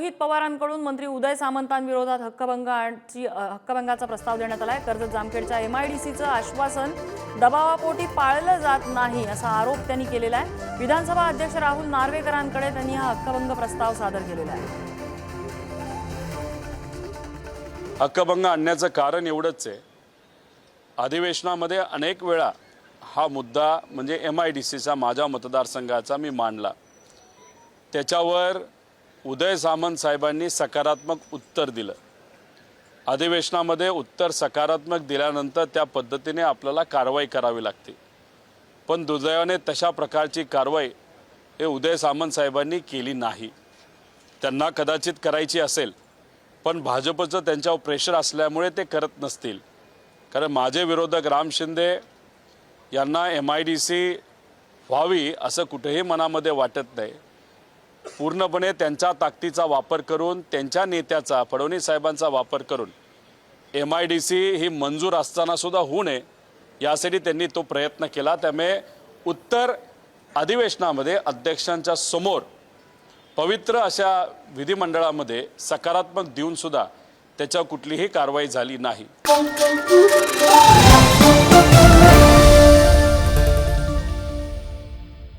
रोहित पवारांकडून मंत्री उदय सामंतांविरोधात हक्कभंगाची हक्कभंगाचा प्रस्ताव देण्यात आला आहे कर्जत जामखेडच्या एम आय डी सीचं आश्वासन दबावापोटी पाळलं जात नाही असा आरोप त्यांनी केलेला आहे. विधानसभा अध्यक्ष राहुल नार्वेकरांकडे त्यांनी हा हक्कभंग प्रस्ताव सादर केलेला आहे. हक्कभंग आणण्याचं कारण एवढंच आहे. अधिवेशनामध्ये अनेक वेळा हा मुद्दा म्हणजे एम आय डी सीचा माझ्या मतदारसंघाचा मी मांडला. त्याच्यावर उदय सामंत साहेबांनी सकारात्मक उत्तर दिलं. अधिवेशनामध्ये उत्तर सकारात्मक दिल्यानंतर त्या पद्धतीने आपल्याला कारवाई करावी लागते. पण दुर्दैवाने तशा प्रकारची कारवाई हे उदय सामंत साहेबांनी केली नाही. त्यांना कदाचित करायची असेल पण भाजपचं त्यांच्यावर प्रेशर असल्यामुळे ते करत नसतील. कारण माझे विरोधक राम शिंदे यांना एम आय डी सी व्हावी असं कुठेही मनामध्ये वाटत नाही. पूर्णपणे त्यांच्या ताकदीचा वापर करून त्यांच्या नेत्याचा फडणवीस साहेबांचा वापर करून. एम आय डी सी ही मंजूर असताना सुद्धा होऊ नये यासाठी त्यांनी तो प्रयत्न केला. त्यामुळे उत्तर अधिवेशनामध्ये अध्यक्षांच्या समोर पवित्र अशा विधिमंडळामध्ये सकारात्मक देऊन सुद्धा त्याच्यावर कुठलीही कारवाई झाली नाही.